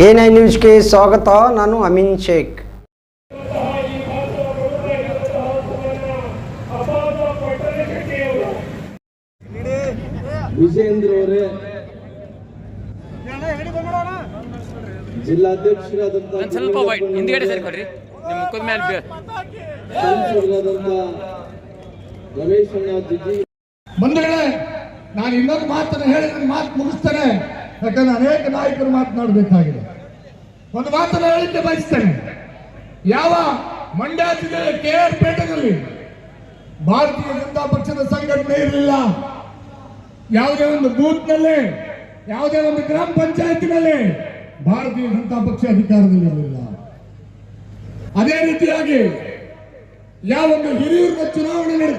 A news ನ್ಯೂಸ್ಗೆ ಸ್ವಾಗತ ನಾನು ಅಮೀನ್ ಶೇಖ್. ವಿಜೇಂದ್ರ ಅವರೇ ಸ್ವಲ್ಪ ವೈಟ್ ಹಿಂದ್ಗಡೆ ಸೇರ್ಕೊಡ್ರಿ. ನಿಮ್ಮ ಮುಖದ ಮೇಲೆ ಬೀಳ್- ಸಂಸದರಾದಂತ ರಮೇಶ್ ಬಂಧುಗಳೇ ನಾನು ಇನ್ನೊಂದು ಮಾತನ್ನು ಹೇಳಿದ್ರೆ ಮಾತು ಮುಗಿಸ್ತೇನೆ. ಯಾಕಂದ್ರೆ ಅನೇಕ ನಾಯಕರು ಮಾತನಾಡಬೇಕಾಗಿದೆ. ಒಂದು ಮಾತನ್ನು ಹೇಳಿದ್ದೆ ಬಯಸ್ತೇನೆ. ಯಾವ ಮಂಡ್ಯ ಜಿಲ್ಲೆಯ ಕೆ ಆರ್ ಪೇಟೆಯಲ್ಲಿ ಭಾರತೀಯ ಜನತಾ ಪಕ್ಷದ ಸಂಘಟನೆ ಇರಲಿಲ್ಲ. ಯಾವುದೇ ಒಂದು ಬೂತ್ನಲ್ಲಿ, ಯಾವುದೇ ಒಂದು ಗ್ರಾಮ ಪಂಚಾಯತಿನಲ್ಲಿ ಭಾರತೀಯ ಜನತಾ ಪಕ್ಷ ಅಧಿಕಾರದಲ್ಲಿರಲಿಲ್ಲ ಅದೇ ರೀತಿಯಾಗಿ ಯಾವ ಒಂದು ಹಿರಿಯೂರಿನ ಚುನಾವಣೆ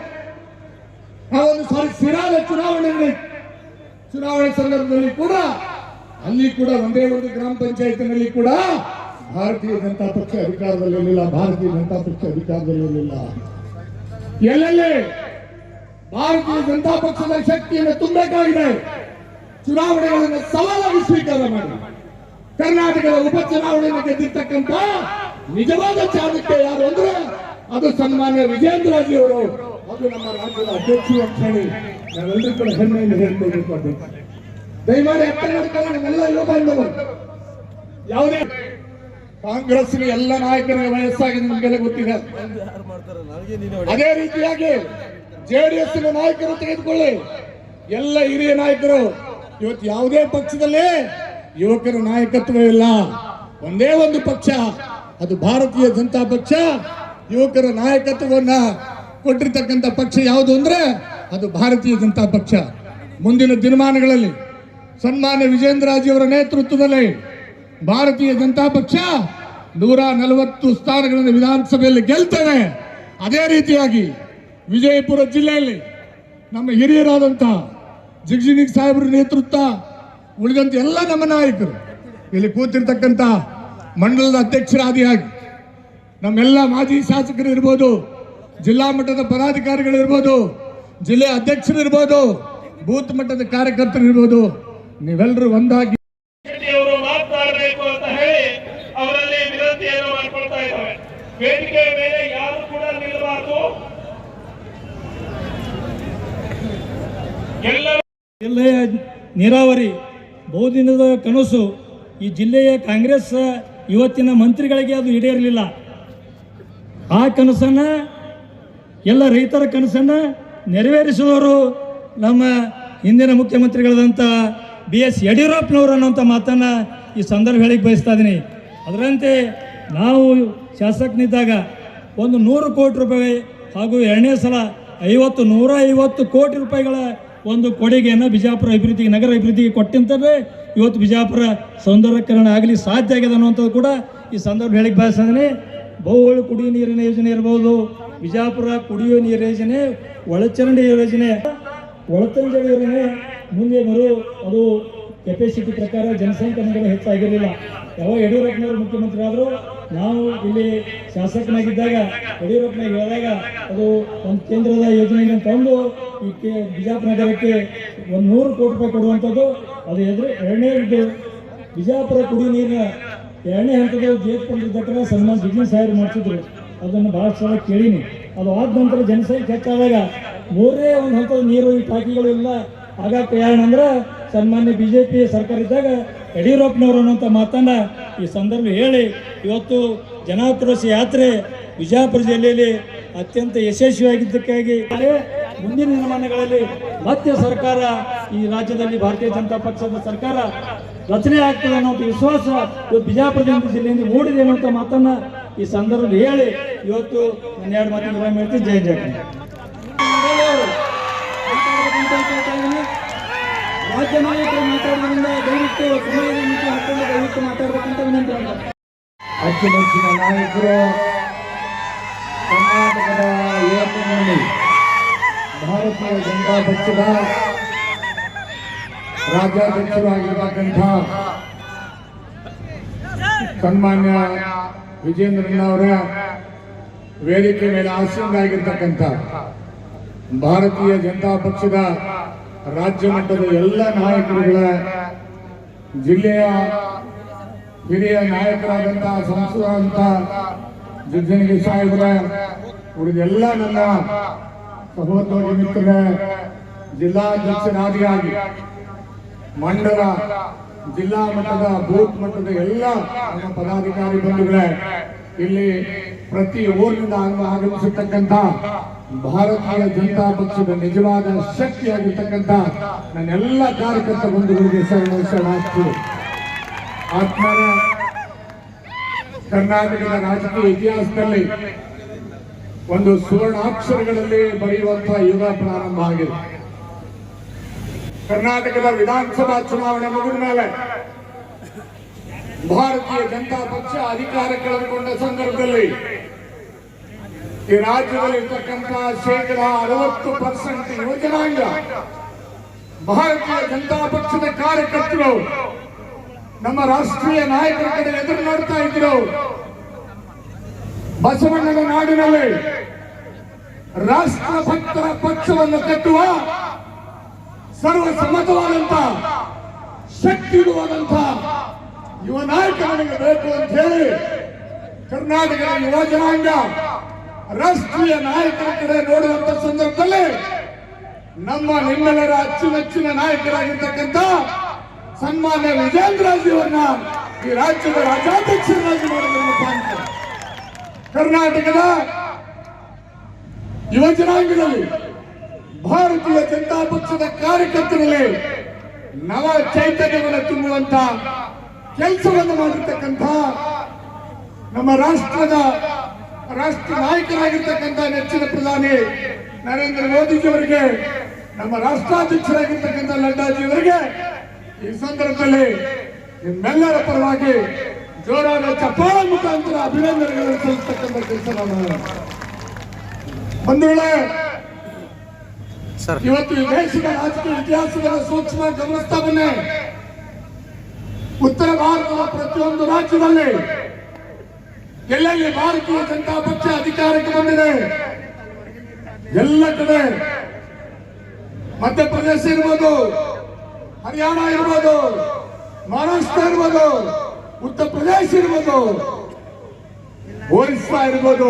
ಯಾವ ಒಂದು ಸಾರಿ ಸಿರಾದ ಚುನಾವಣೆ ನಡೆ- ಚುನಾವಣೆ ಸಂದರ್ಭದಲ್ಲಿ ಕೂಡ ಅಲ್ಲಿ ಕೂಡ ಒಂದೇ ಒಂದು ಗ್ರಾಮ ಪಂಚಾಯತ್ನಲ್ಲಿ ಕೂಡ ಭಾರತೀಯ ಜನತಾ ಪಕ್ಷ ಅಧಿಕಾರದಲ್ಲಿರಲಿಲ್ಲ ಭಾರತೀಯ ಜನತಾ ಪಕ್ಷ ಅಧಿಕಾರದಲ್ಲಿರಲಿಲ್ಲ ಎಲ್ಲೆಲ್ಲಿ? ಭಾರತೀಯ ಜನತಾ ಪಕ್ಷದ ಶಕ್ತಿಯನ್ನು ತುಂಬಬೇಕಾಗಿದೆ. ಚುನಾವಣೆಗಳನ್ನು ಸವಾಲಾಗಿ ಸ್ವೀಕಾರ ಮಾಡಿ. ಕರ್ನಾಟಕದ ಉಪಚುನಾವಣೆಯನ್ನು ಗೆದ್ದಿರ್ತಕ್ಕಂಥ ನಿಜವಾದ ಚಾಣಕ್ಯ ಯಾರು ಅಂದ್ರೆ ಅದು ಸನ್ಮಾನ್ಯ ವಿಜೇಂದ್ರ ಅವರು. ಅದು ನಮ್ಮ ರಾಜ್ಯದ ಅಧ್ಯಕ್ಷರು ಅಂತ ಹೇಳಿ ನಾವೆಲ್ಲರೂ ಕೂಡ ಹೆಮ್ಮೆಯಿಂದ ಹೇಳ್ಕೊಳ್ಬೇಕು. ದಯಮಾಡಿ ಎಲ್ಲ ಯುವ ಯಾವುದೇ ಕಾಂಗ್ರೆಸ್ನ ಎಲ್ಲ ನಾಯಕರ ವಯಸ್ಸಾಗಿದೆ ನಿಮಗೆಲ್ಲ ಗೊತ್ತಿದೆ. ಅದೇ ರೀತಿಯಾಗಿ ಜೆಡಿಎಸ್ ನಾಯಕರು ತೆಗೆದುಕೊಳ್ಳಿ. ಎಲ್ಲ ಹಿರಿಯ ನಾಯಕರು, ಇವತ್ತು ಯಾವುದೇ ಪಕ್ಷದಲ್ಲಿ ಯುವಕರ ನಾಯಕತ್ವವಿಲ್ಲ ಒಂದೇ ಒಂದು ಪಕ್ಷ, ಅದು ಭಾರತೀಯ ಜನತಾ ಪಕ್ಷ. ಯುವಕರ ನಾಯಕತ್ವವನ್ನ ಕೊಟ್ಟಿರ್ತಕ್ಕಂಥ ಪಕ್ಷ ಯಾವುದು ಅಂದ್ರೆ ಅದು ಭಾರತೀಯ ಜನತಾ ಪಕ್ಷ. ಮುಂದಿನ ದಿನಮಾನಗಳಲ್ಲಿ ಸನ್ಮಾನ್ಯ ವಿಜೇಂದ್ರಾಜಿಯವರ ನೇತೃತ್ವದಲ್ಲಿ ಭಾರತೀಯ ಜನತಾ ಪಕ್ಷ ನೂರ ನಲವತ್ತು ಸ್ಥಾನಗಳನ್ನು ವಿಧಾನಸಭೆಯಲ್ಲಿ ಗೆಲ್ತೇವೆ. ಅದೇ ರೀತಿಯಾಗಿ ವಿಜಯಪುರ ಜಿಲ್ಲೆಯಲ್ಲಿ ನಮ್ಮ ಹಿರಿಯರಾದಂತಹ ಜಿಗ್ಜಿನಿಗ್ ಸಾಹೇಬ್ರ ನೇತೃತ್ವ ಉಳಿದಂತೆ ಎಲ್ಲ ನಮ್ಮ ನಾಯಕರು, ಇಲ್ಲಿ ಕೂತಿರ್ತಕ್ಕಂಥ ಮಂಡಲದ ಅಧ್ಯಕ್ಷರಾದಿಯಾಗಿ ನಮ್ಮೆಲ್ಲ ಮಾಜಿ ಶಾಸಕರು ಇರ್ಬೋದು ಜಿಲ್ಲಾ ಮಟ್ಟದ ಪದಾಧಿಕಾರಿಗಳು ಇರ್ಬೋದು ಜಿಲ್ಲೆ ಅಧ್ಯಕ್ಷರು ಇರ್ಬೋದು ಬೂತ್ ಮಟ್ಟದ ಕಾರ್ಯಕರ್ತರು ಇರ್ಬೋದು ನೀವೆಲ್ಲರೂ ಒಂದಾಗಿ ಅವರು ಮಾತನಾಡಬೇಕು ಅಂತ ಹೇಳಿ ಅವರಲ್ಲಿ ವಿನಂತಿಯನ್ನು ಮಾಡಿಕೊಳ್ತಾ ಇದ್ದಾರೆ. ವೇದಿಕೆಯ ಮೇಲೆ ಯಾರು ಕೂಡ ನಿಲ್ಲಬಾರದು. ಜಿಲ್ಲೆಯ ನೀರಾವರಿ ಬಹುದಿನದ ಕನಸು ಈ ಜಿಲ್ಲೆಯ ಕಾಂಗ್ರೆಸ್ ಇವತ್ತಿನ ಮಂತ್ರಿಗಳಿಗೆ ಅದು ಈಡೇರಲಿಲ್ಲ. ಆ ಕನಸನ್ನು ಎಲ್ಲ ರೈತರ ಕನಸನ್ನು ನೆರವೇರಿಸುವವರು ನಮ್ಮ ಹಿಂದಿನ ಮುಖ್ಯಮಂತ್ರಿಗಳಾದಂಥ ಬಿ ಎಸ್ ಯಡಿಯೂರಪ್ಪನವರು ಅನ್ನೋಂಥ ಮಾತನ್ನು ಈ ಸಂದರ್ಭ ಹೇಳಿಕ್ಕೆ ಬಯಸ್ತಾ ಇದ್ದೀನಿ ಅದರಂತೆ ನಾವು ಶಾಸಕನಿದ್ದಾಗ ಒಂದು ನೂರು ಕೋಟಿ ರೂಪಾಯಿ ಹಾಗೂ ಎರಡನೇ ಸಲ ಐವತ್ತು, ನೂರ ಐವತ್ತು ಕೋಟಿ ರೂಪಾಯಿಗಳ ಒಂದು ಕೊಡುಗೆಯನ್ನು ಬಿಜಾಪುರ ಅಭಿವೃದ್ಧಿಗೆ, ನಗರ ಅಭಿವೃದ್ಧಿಗೆ ಕೊಟ್ಟಂತವೇ ಇವತ್ತು ಬಿಜಾಪುರ ಸೌಂದರ್ಯಕರಣ ಆಗಲಿ ಸಾಧ್ಯ ಆಗಿದೆ ಅನ್ನುವಂಥದ್ದು ಕೂಡ ಈ ಸಂದರ್ಭ ಹೇಳಿಕ್ಕೆ ಬಯಸ್ತಾನೆ ಬಹುಗಳು ಕುಡಿಯುವ ನೀರಿನ ಯೋಜನೆ ಇರ್ಬೋದು, ಬಿಜಾಪುರ ಕುಡಿಯುವ ನೀರು ಯೋಜನೆ, ಒಳಚರಂಡಿ ಯೋಜನೆ ಒಳಚರಂಡಿ ಯೋಜನೆ ಮುಂದೆ ಬರೋ ಅದು ಕೆಪಾಸಿಟಿ ಪ್ರಕಾರ ಜನಸಂಖ್ಯೆ ನಗರ ಹೆಚ್ಚಾಗಿರಲಿಲ್ಲ. ಯಾವಾಗ ಯಡಿಯೂರಪ್ಪನವರು ಮುಖ್ಯಮಂತ್ರಿ ಆದರೂ ನಾವು ಇಲ್ಲಿ ಶಾಸಕನಾಗಿದ್ದಾಗ ಯಡಿಯೂರಪ್ಪನ ಹೇಳಿದಾಗ ಅದು ಒಂದು ಕೇಂದ್ರದ ಯೋಜನೆಯನ್ನು ತಂದು ಈ ಕೆ ಬಿಜಾಪುರ ಒಂದು ನೂರು ಕೋಟಿ ರೂಪಾಯಿ ಕೊಡುವಂಥದ್ದು ಅದು ಎದುರು ಎರಡನೇದು ಬಿಜಾಪುರ ಕುಡಿ ನೀರಿನ ಎರಡನೇ ಹಂತದ ಜೇತ್ಕೊಂಡಿದ್ದಕ್ಕೆ ಸನ್ಮಾನ್ ಜಿಗ್ನಿ ಸಾಹೇಬ್ ಮಾಡಿಸಿದ್ರು. ಅದನ್ನು ಭಾಳ ಸಲ ಕೇಳೀನಿ. ಅದು ಆದ ನಂತರ ಜನಸಂಖ್ಯೆ ಹೆಚ್ಚಾದಾಗ ಮೂರನೇ ಒಂದು ಹಂತದ ನೀರು ಈ ಟಾಕಿಗಳೆಲ್ಲ ಆಗಕ್ಕೆ ಅಂದ್ರೆ ಸನ್ಮಾನ್ಯ ಬಿ ಜೆ ಪಿ ಸರ್ಕಾರ ಇದ್ದಾಗ ಯಡಿಯೂರಪ್ಪನವರು ಅನ್ನೋಂಥ ಮಾತನ್ನ ಈ ಸಂದರ್ಭ ಹೇಳಿ, ಇವತ್ತು ಜನಾಕ್ರೋಶ ಯಾತ್ರೆ ವಿಜಯಪುರ ಜಿಲ್ಲೆಯಲ್ಲಿ ಅತ್ಯಂತ ಯಶಸ್ವಿಯಾಗಿದ್ದಕ್ಕಾಗಿ ಮುಂದಿನ ದಿನಮಾನಗಳಲ್ಲಿ ಮತ್ತೆ ಸರ್ಕಾರ ಈ ರಾಜ್ಯದಲ್ಲಿ ಭಾರತೀಯ ಜನತಾ ಪಕ್ಷದ ಸರ್ಕಾರ ರಚನೆ ಆಗ್ತದೆ ಅನ್ನೋ ವಿಶ್ವಾಸ ಇವತ್ತು ಬಿಜಾಪುರ ಜಿಲ್ಲೆಯಿಂದ ಮೂಡಿದೆ ಅನ್ನೋಂಥ ಮಾತನ್ನ ಈ ಸಂದರ್ಭದಲ್ಲಿ ಹೇಳಿ, ಇವತ್ತು ಹನ್ನೆರಡು ಮಾತಿನ ಹೇಳ್ತೀನಿ. ಜಯ ಜಯ ರಾಜ್ಯ ನಾಯಕರು ಮಾತಾಡೋದ್ರಿಂದ ದಯವಿಟ್ಟು ಸಮಾಜದ ಮಿತಿ ಹಾಕೊಂಡು ದಯವಿಟ್ಟು ಮಾತಾಡಬೇಕಂತ ವಿನಂತಿ. ಅಚ್ಚುಮೆಚ್ಚಿನ ನಾಯಕರು, ಕರ್ನಾಟಕದ ಯುವಕರಲ್ಲಿ ಭಾರತೀಯ ಜನತಾ ಪಕ್ಷದ ರಾಜ್ಯಾಧ್ಯಕ್ಷರಾಗಿರ್ತಕ್ಕಂಥ ಸನ್ಮಾನ್ಯ ವಿಜೇಂದ್ರಣ್ಣವರ ವೇದಿಕೆ ಮೇಲೆ ಆಸೀನರಾಗಿರ್ತಕ್ಕಂಥ ಭಾರತೀಯ ಜನತಾ ಪಕ್ಷದ ರಾಜ್ಯ ಮಟ್ಟದ ಎಲ್ಲ ನಾಯಕರುಗಳ ಜಿಲ್ಲೆಯ ಹಿರಿಯ ನಾಯಕರಾದಂತಹ ಸಂಸದಂತ ಜಿಜ್ಜನಗಿ ಸಾಹೇಬ್ರ ಉಳಿದೆಲ್ಲ ನನ್ನ ಸಹೋದ್ಯೋಗಿ ಮಿತ್ರರೇ ಜಿಲ್ಲಾಧ್ಯಕ್ಷರಾದಿಯಾಗಿ ಮಂಡಲ, ಜಿಲ್ಲಾ ಮಟ್ಟದ, ಬೂತ್ ಮಟ್ಟದ ಎಲ್ಲ ನಮ್ಮ ಪದಾಧಿಕಾರಿ ಬಂಧುಗಳೇ ಇಲ್ಲಿ ಪ್ರತಿ ಊರಿನಿಂದ ಆಗಮ- ಆಗಮಿಸಿರ್ತಕ್ಕಂಥ ಭಾರತೀಯ ಜನತಾ ಪಕ್ಷದ ನಿಜವಾದ ಶಕ್ತಿಯಾಗಿರ್ತಕ್ಕಂಥ ನನ್ನೆಲ್ಲ ಕಾರ್ಯಕರ್ತ ಬಂಧುಗಳಿಗೆ ಶರಣ ಶರಣಾರ್ಥಿ ಆತ್ಮನ ಕರ್ನಾಟಕದ ರಾಜಕೀಯ ಇತಿಹಾಸದಲ್ಲಿ ಒಂದು ಸುವರ್ಣಾಕ್ಷರಗಳಲ್ಲಿ ಬರೆಯುವಂತಹ ಯುಗ ಪ್ರಾರಂಭ ಆಗಿದೆ. ಕರ್ನಾಟಕದ ವಿಧಾನಸಭಾ ಚುನಾವಣೆ ಮುಗಿದ ಮೇಲೆ ಭಾರತೀಯ ಜನತಾ ಪಕ್ಷ ಅಧಿಕಾರ ಕಳೆದುಕೊಂಡ ಸಂದರ್ಭದಲ್ಲಿ ಈ ರಾಜ್ಯದಲ್ಲಿ ಇರ್ತಕ್ಕಂತಹ ಶೇಕಡ ಅರವತ್ತು ಪರ್ಸೆಂಟ್ ಯುವಜನಾಂಗ ಭಾರತೀಯ ಜನತಾ ಪಕ್ಷದ ಕಾರ್ಯಕರ್ತರು, ನಮ್ಮ ರಾಷ್ಟ್ರೀಯ ನಾಯಕರ ಕಡೆ ಎದುರು ನೋಡ್ತಾ ಇದ್ರು. ಬಸವಣ್ಣನ ನಾಡಿನಲ್ಲಿ ರಾಷ್ಟ್ರ ಭಕ್ತರ ಪಕ್ಷವನ್ನು ಕಟ್ಟುವ ಸರ್ವಸಮ್ಮತವಾದಂತ ಶಕ್ತಿ ಇರುವಾದಂತ ಯುವ ನಾಯಕ ನನಗೆ ಬೇಕು ಅಂತ ಹೇಳಿ ಕರ್ನಾಟಕದ ಯುವ ಜನಾಂಗ, ರಾಷ್ಟ್ರೀಯ ನಾಯಕರ ಕಡೆ ನೋಡುವಂತ ಸಂದರ್ಭದಲ್ಲಿ ನಮ್ಮ ನಿಮ್ಮೆಲ್ಲರ ಅಚ್ಚುಮೆಚ್ಚಿನ ನಾಯಕರಾಗಿರ್ತಕ್ಕಂಥ ಸನ್ಮಾನ್ಯ ವಿಜೇಂದ್ರಜಿಯವರನ್ನ ಈ ರಾಜ್ಯದ ರಾಜ್ಯಾಧ್ಯಕ್ಷರನ್ನಾಗಿ ಮಾಡುವುದರ ಕರ್ನಾಟಕದ ಯುವ ಜನಾಂಗದಲ್ಲಿ ಭಾರತೀಯ ಜನತಾ ಪಕ್ಷದ ಕಾರ್ಯಕರ್ತರಲ್ಲಿ ನವ ಚೈತನ್ಯವನ್ನು ತುಂಬುವಂತ ಕೆಲಸವನ್ನು ಮಾಡಿರ್ತಕ್ಕಂಥ ನಮ್ಮ ರಾಷ್ಟ್ರದ ರಾಷ್ಟ್ರ ನಾಯಕರಾಗಿರ್ತಕ್ಕಂಥ ನೆಚ್ಚಿನ ಪ್ರಧಾನಿ ನರೇಂದ್ರ ಮೋದಿಜಿಯವರಿಗೆ ನಮ್ಮ ರಾಷ್ಟ್ರಾಧ್ಯಕ್ಷರಾಗಿರ್ತಕ್ಕಂಥ ನಡ್ಡಾಜಿಯವರಿಗೆ ಈ ಸಂದರ್ಭದಲ್ಲಿ ನಿಮ್ಮೆಲ್ಲರ ಪರವಾಗಿ ಜೋರಾದ ಚಪ್ಪಾಳ ಮುಖಾಂತರ ಅಭಿನಂದನೆಗಳನ್ನು ಸಲ್ಲಿಸ್ತಕ್ಕಂಥ ಕೆಲಸ ನಾನು ಬಂಧುಗಳೇ ಸರ್. ಇವತ್ತು ದೇಶದ ರಾಜಕೀಯ ಇತಿಹಾಸದ ಸೂಕ್ಷ್ಮ ಗಮನಿಸ್ತಾ ಬನ್ನಿ. ಉತ್ತರ ಭಾರತದ ಪ್ರತಿಯೊಂದು ರಾಜ್ಯದಲ್ಲಿ ಎಲ್ಲೆಲ್ಲಿ ಭಾರತೀಯ ಜನತಾ ಪಕ್ಷ ಅಧಿಕಾರಕ್ಕೆ ಬಂದಿದೆ? ಎಲ್ಲ ಕಡೆ. ಮಧ್ಯಪ್ರದೇಶ ಇರ್ಬೋದು, ಹರಿಯಾಣ ಇರ್ಬೋದು, ಮಹಾರಾಷ್ಟ್ರ ಇರ್ಬೋದು, ಉತ್ತರ ಪ್ರದೇಶ ಇರ್ಬೋದು, ಒರಿಸ್ಸಾ ಇರ್ಬೋದು.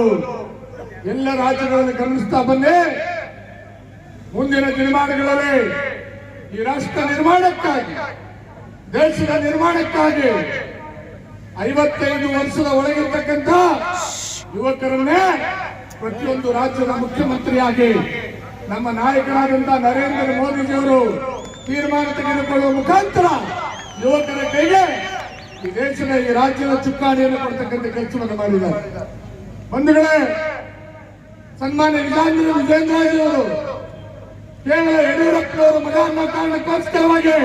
ಎಲ್ಲ ರಾಜ್ಯಗಳನ್ನು ಗಮನಿಸ್ತಾ ಬಂದೆ ಮುಂದಿನ ದಿನಮಾನಗಳಲ್ಲಿ ಈ ರಾಷ್ಟ್ರ ನಿರ್ಮಾಣಕ್ಕಾಗಿ ದೇಶದ ನಿರ್ಮಾಣಕ್ಕಾಗಿ ಐವತ್ತೈದು ವರ್ಷದ ಒಳಗಿರ್ತಕ್ಕಂಥ ಯುವಕರನ್ನೇ ಪ್ರತಿಯೊಂದು ರಾಜ್ಯದ ಮುಖ್ಯಮಂತ್ರಿಯಾಗಿ ನಮ್ಮ ನಾಯಕರಾದಂತ ನರೇಂದ್ರ ಮೋದಿಜಿಯವರು ತೀರ್ಮಾನ ತೆಗೆದುಕೊಳ್ಳುವ ಮುಖಾಂತರ ಯುವಕರ ಕೈಗೆ ಈ ದೇಶದ ಈ ರಾಜ್ಯದ ಚುಕ್ಕಾಣಿಯನ್ನು ಕೊಡ್ತಕ್ಕಂಥ ಕೆಲಸವನ್ನು ಮಾಡಿದ್ದಾರೆ. ಬಂಧುಗಳೇ, ಸನ್ಮಾನ್ಯ ವಿಜೇಂದ್ರ ವಿಜೇಂದ್ರಜಿಯವರು ಕೇವಲ ಯಡಿಯೂರಪ್ಪನವರ ಮಗ ಅನ್ನೋ ಕಾರಣಕ್ಕೋಸ್ಕರವಾಗಿ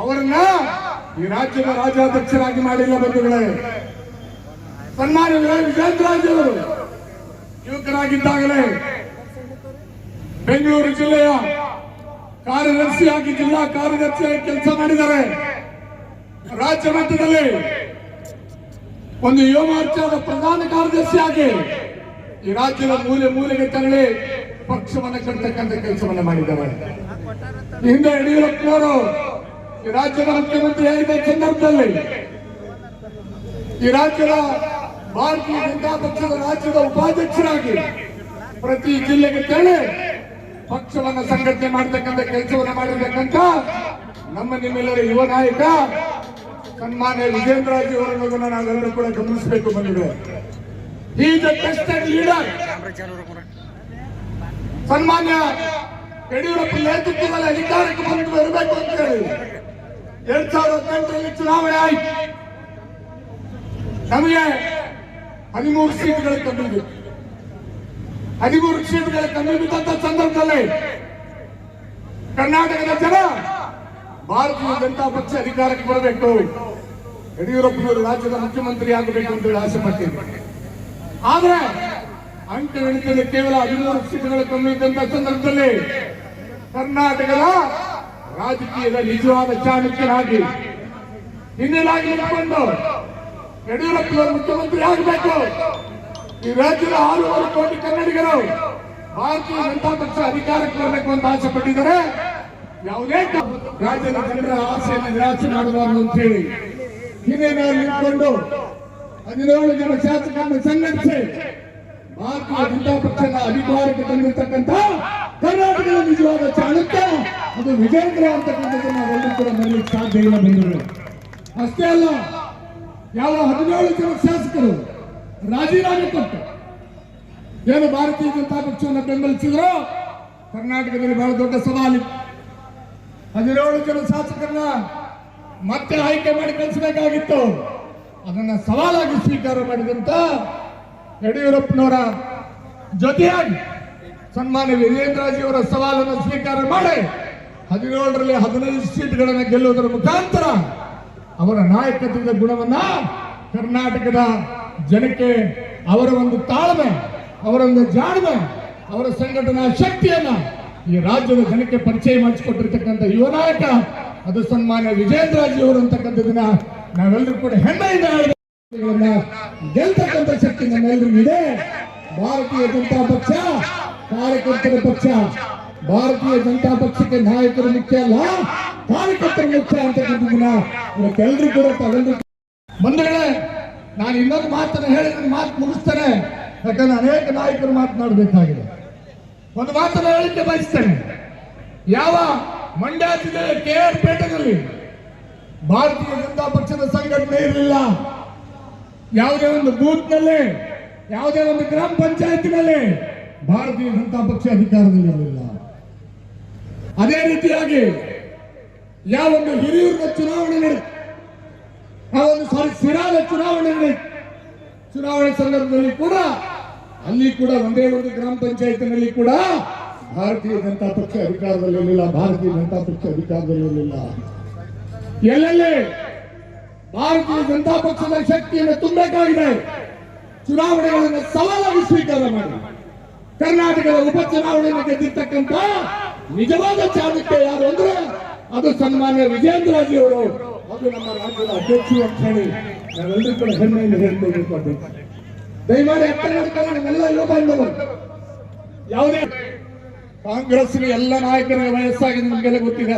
ಅವರನ್ನ ಈ ರಾಜ್ಯದ ರಾಜ್ಯಾಧ್ಯಕ್ಷರಾಗಿ ಮಾಡಿಲ್ಲ ಬಂಧುಗಳೇ. ಸನ್ಮಾನ್ಯ ವಿಜೇಂದ್ರಾಜ್ ಅವರು ಯುವಕರಾಗಿದ್ದಾಗಲೇ ಬೆಂಗಳೂರು ಜಿಲ್ಲೆಯ ಕಾರ್ಯದರ್ಶಿಯಾಗಿ ಜಿಲ್ಲಾ ಕಾರ್ಯದರ್ಶಿಯಾಗಿ ಕೆಲಸ ಮಾಡಿದ್ದಾರೆ. ರಾಜ್ಯ ಮಟ್ಟದಲ್ಲಿ ಒಂದು ಯುವ ಮೋರ್ಚಾದ ಪ್ರಧಾನ ಕಾರ್ಯದರ್ಶಿಯಾಗಿ ಈ ರಾಜ್ಯದ ಮೂಲೆ ಮೂಲೆಗೆ ತೆರಳಿ ಪಕ್ಷವನ್ನು ಕಟ್ಟತಕ್ಕಂತ ಕೆಲಸವನ್ನು ಮಾಡಿದ್ದಾರೆ. ಹಿಂದೆ ಯಡಿಯೂರಪ್ಪನವರು ರಾಜ್ಯದ ಮುಖ್ಯಮಂತ್ರಿ ಆಗಿದ್ದ ಸಂದರ್ಭದಲ್ಲಿ ಈ ರಾಜ್ಯದ ಭಾರತೀಯ ಜನತಾ ಪಕ್ಷದ ರಾಜ್ಯದ ಉಪಾಧ್ಯಕ್ಷರಾಗಿ ಪ್ರತಿ ಜಿಲ್ಲೆಗೆ ತೆರಳಿ ಪಕ್ಷವನ್ನು ಸಂಘಟನೆ ಮಾಡತಕ್ಕಂಥ ಕೆಲಸವನ್ನು ಮಾಡಿರ್ತಕ್ಕಂಥ ನಮ್ಮ ನಿಮ್ಮೆಲ್ಲರ ಯುವ ನಾಯಕ ಸನ್ಮಾನ್ಯ ವಿಜೇಂದ್ರಾಜಿ ಅವರನ್ನು ನಾವೆಲ್ಲರೂ ಕೂಡ ಗಮನಿಸಬೇಕು ಬಂದಿದೆ. ಲೀಡರ್ ಸನ್ಮಾನ್ಯ ಯಡಿಯೂರಪ್ಪ ನೇತೃತ್ವದಲ್ಲಿ ಅಧಿಕಾರಕ್ಕೆ ಬಂದು ಬರಬೇಕು ಅಂತ ಹೇಳಿ. ಎರಡ್ ಸಾವಿರದ ಹದಿನೆಂಟರಲ್ಲಿ ಚುನಾವಣೆ ಆಯ್ತು ನಮಗೆ ಹದಿಮೂರು ಸೀಟ್ಗಳು ಕಮ್ಮಿ ಬಿತ್ತು ಹದಿಮೂರು ಸೀಟ್ಗಳು ಕಮ್ಮಿ ಬಿದ್ದಂತ ಸಂದರ್ಭದಲ್ಲಿ ಕರ್ನಾಟಕದ ಜನ ಭಾರತೀಯ ಜನತಾ ಪಕ್ಷ ಅಧಿಕಾರಕ್ಕೆ ಬರಬೇಕು ಯಡಿಯೂರಪ್ಪನವರು ರಾಜ್ಯದ ಮುಖ್ಯಮಂತ್ರಿ ಆಗಬೇಕು ಅಂತ ಹೇಳಿ ಆಸೆ ಪಟ್ಟಿದ್ರು ಆದ್ರೆ ಅಂಕಗಣಿತದಲ್ಲಿ ಕೇವಲ ಹದಿಮೂರು ಸೀಟುಗಳು ಕಮ್ಮಿ ಇದ್ದಂತ ಸಂದರ್ಭದಲ್ಲಿ ಕರ್ನಾಟಕದ ರಾಜಕೀಯದ ನಿಜವಾದ ಚಾಣಕ್ಯರಾಗಿ ಹಿನ್ನೆಲಾಗಿ ನಿಂತ್ಕೊಂಡು ಯಡಿಯೂರಪ್ಪನವರು ಮುಖ್ಯಮಂತ್ರಿ ಆಗಬೇಕು. ಈ ರಾಜ್ಯದ ಆರೂವರೆ ಕೋಟಿ ಕನ್ನಡಿಗರು ಭಾರತೀಯ ಜನತಾ ಪಕ್ಷ ಅಧಿಕಾರಕ್ಕೆ ಬರಬೇಕು ಅಂತ ಆಸೆ ಪಟ್ಟಿದ್ದಾರೆ. ಯಾವುದೇ ರಾಜ್ಯದ ಜನರ ಆಸೆಯನ್ನು ನಿರಾಸೆ ಮಾಡಬಾರದು ಅಂತ ಹೇಳಿ ಹಿನ್ನೆಲೆಯಲ್ಲಿ ನಿಂತ್ಕೊಂಡು ಹದಿನೇಳು ಜನ ಶಾಸಕರನ್ನು ಸಂಘಟಿಸಿ ಭಾರತೀಯ ಜನತಾ ಪಕ್ಷದ ಅಧಿಕಾರಕ್ಕೆ ತಂದಿರತಕ್ಕಂತ ಕರ್ನಾಟಕದ ನಿಜವಾದ ಚಾಣಕ್ಯ ಅದು ವಿಜೇಂದ್ರ ಅಂತಕ್ಕಂಥದ್ದು ನಾವೆಲ್ಲರೂ ಕೂಡ ಮರೆಯಲಿಕ್ಕೆ ಸಾಧ್ಯ ಇಲ್ಲ ಅಷ್ಟೇ ಅಲ್ಲ, ಯಾವ ಹದಿನೇಳು ಜನ ಶಾಸಕರು ರಾಜೀನಾಮೆ ಕೊಟ್ಟು ಏನು ಭಾರತೀಯ ಜನತಾ ಪಕ್ಷವನ್ನು ಬೆಂಬಲಿಸಿದ್ರು ಕರ್ನಾಟಕದಲ್ಲಿ ಬಹಳ ದೊಡ್ಡ ಸವಾಲು. ಹದಿನೇಳು ಜನ ಶಾಸಕರನ್ನ ಮತ್ತೆ ಆಯ್ಕೆ ಮಾಡಿ ಕಳಿಸಬೇಕಾಗಿತ್ತು. ಅದನ್ನ ಸವಾಲಾಗಿ ಸ್ವೀಕಾರ ಮಾಡಿದಂತ ಯಡಿಯೂರಪ್ಪನವರ ಜೊತೆಯಾಗಿ ಸನ್ಮಾನ್ಯ ವೀರೇಂದ್ರಜಿಯವರ ಸವಾಲನ್ನು ಸ್ವೀಕಾರ ಮಾಡಿ ಹದಿನೇಳರಲ್ಲಿ ಹದಿನೈದು ಸೀಟ್ಗಳನ್ನು ಗೆಲ್ಲುವುದರ ಮುಖಾಂತರ ಅವರ ನಾಯಕತ್ವದ ಗುಣವನ್ನ ಕರ್ನಾಟಕದ ಜನಕ್ಕೆ ಅವರ ಒಂದು ತಾಳ್ಮೆ, ಅವರ ಒಂದು ಜಾಣ್ಮೆ, ಅವರ ಸಂಘಟನಾ ಶಕ್ತಿಯನ್ನ ಈ ರಾಜ್ಯದ ಜನಕ್ಕೆ ಪರಿಚಯ ಮಾಡಿಸಿಕೊಟ್ಟಿರ್ತಕ್ಕಂಥ ಯುವ ನಾಯಕ, ಅದು ಸನ್ಮಾನ್ಯ ವಿಜಯೇಂದ್ರಜಿಯವರು ಅಂತಕ್ಕಂಥದನ್ನ ನಾವೆಲ್ಲರೂ ಕೂಡ ಹೆಮ್ಮೆಯಿಂದ ಗೆಲ್ತಕ್ಕಂಥ ಶಕ್ತಿ ನಮ್ಮೆಲ್ಲರಿಗೂ ಇದೆ. ಭಾರತೀಯ ಜನತಾ ಪಕ್ಷ, ಕಾರ್ಯಕರ್ತರ ಪಕ್ಷ, ಭಾರತೀಯ ಜನತಾ ಪಕ್ಷಕ್ಕೆ ನಾಯಕರು ಮುಖ್ಯ ಅಲ್ಲ, ಕಾರ್ಯಕರ್ತರು ಮುಖ್ಯ ಅಂತಕ್ಕಂಥದನ್ನ ಇವತ್ತೆಲ್ಲರೂ ಕೂಡ ತಾವೆಲ್ಲರೂ ಬಂಧುಗಳೇ, ನಾನು ಇನ್ನೊಂದು ಮಾತನ್ನು ಹೇಳಿ, ನನ್ನ ಮಾತು ಮುಗಿಸ್ತೇನೆ. ಯಾಕಂದ್ರೆ ಅನೇಕ ನಾಯಕರು ಮಾತನಾಡಬೇಕಾಗಿದೆ. ಒಂದು ಮಾತನ್ನು ಹೇಳಿಕೆ ಬಯಸ್ತೇನೆ. ಯಾವ ಮಂಡ್ಯ ಜಿಲ್ಲೆಯ ಕೆ ಆರ್ ಪೇಟೆಯಲ್ಲಿ ಭಾರತೀಯ ಜನತಾ ಪಕ್ಷದ ಸಂಘಟನೆ ಇರಲಿಲ್ಲ. ಯಾವುದೇ ಒಂದು ಬೂತ್ನಲ್ಲಿ, ಯಾವುದೇ ಒಂದು ಗ್ರಾಮ ಪಂಚಾಯತ್ನಲ್ಲಿ ಭಾರತೀಯ ಜನತಾ ಪಕ್ಷ ಅಧಿಕಾರದಲ್ಲಿ ಇರಲಿಲ್ಲ ಅದೇ ರೀತಿಯಾಗಿ ಯಾವೊಂದು ಹಿರಿಯೂರಿನ ಚುನಾವಣೆ ನಡೆಯಿತು ಒಂದು ಸಾರಿ ಸಿರಾದ ಚುನಾವಣೆ ನಡೆಯಿತು ಚುನಾವಣೆ ಸಂದರ್ಭದಲ್ಲಿ ಕೂಡ, ಅಲ್ಲಿ ಕೂಡ ಒಂದೇ ಒಂದು ಗ್ರಾಮ ಪಂಚಾಯತ್ನಲ್ಲಿ ಕೂಡ ಭಾರತೀಯ ಜನತಾ ಪಕ್ಷ ಅಧಿಕಾರದಲ್ಲಿರಲಿಲ್ಲ, ಭಾರತೀಯ ಜನತಾ ಪಕ್ಷ ಅಧಿಕಾರದಲ್ಲಿರಲಿಲ್ಲ. ಎಲ್ಲೆಲ್ಲಿ ಭಾರತೀಯ ಜನತಾ ಪಕ್ಷದ ಶಕ್ತಿಯನ್ನು ತುಂಬಬೇಕಾಗಿದೆ. ಚುನಾವಣೆಗಳನ್ನು ಸವಾಲಾಗಿ ಸ್ವೀಕಾರ ಮಾಡಿ ಕರ್ನಾಟಕದ ಉಪಚುನಾವಣೆಯನ್ನು ಗೆದ್ದಿರ್ತಕ್ಕಂಥ ನಿಜವಾದ ಚಾಣಕ್ಯ ಯಾರು ಅಂದ್ರೆ ಅದು ಸನ್ಮಾನ್ಯ ವಿಜೇಂದ್ರಜಿ ಅವರು. ಅದು ನಮ್ಮ ರಾಜ್ಯದ ಅಧ್ಯಕ್ಷರು ಅಂತ ಹೇಳಿ ನಾವೆಲ್ಲರೂ ಕೂಡ ಹೆಮ್ಮೆಯಿಂದ ಹೇಳ್ಕೊಳ್ಬೇಕು ದಯಮಾಡಿ ಮಾಡ್ತಾರೆ ನಮ್ಮೆಲ್ಲ ಯುವ ಬಾಂಧವರು ಯಾವುದೇ ಕಾಂಗ್ರೆಸ್ನ ಎಲ್ಲ ನಾಯಕರಿಗೆ ವಯಸ್ಸಾಗಿದೆ ನಿಮಗೆಲ್ಲ ಗೊತ್ತಿದೆ.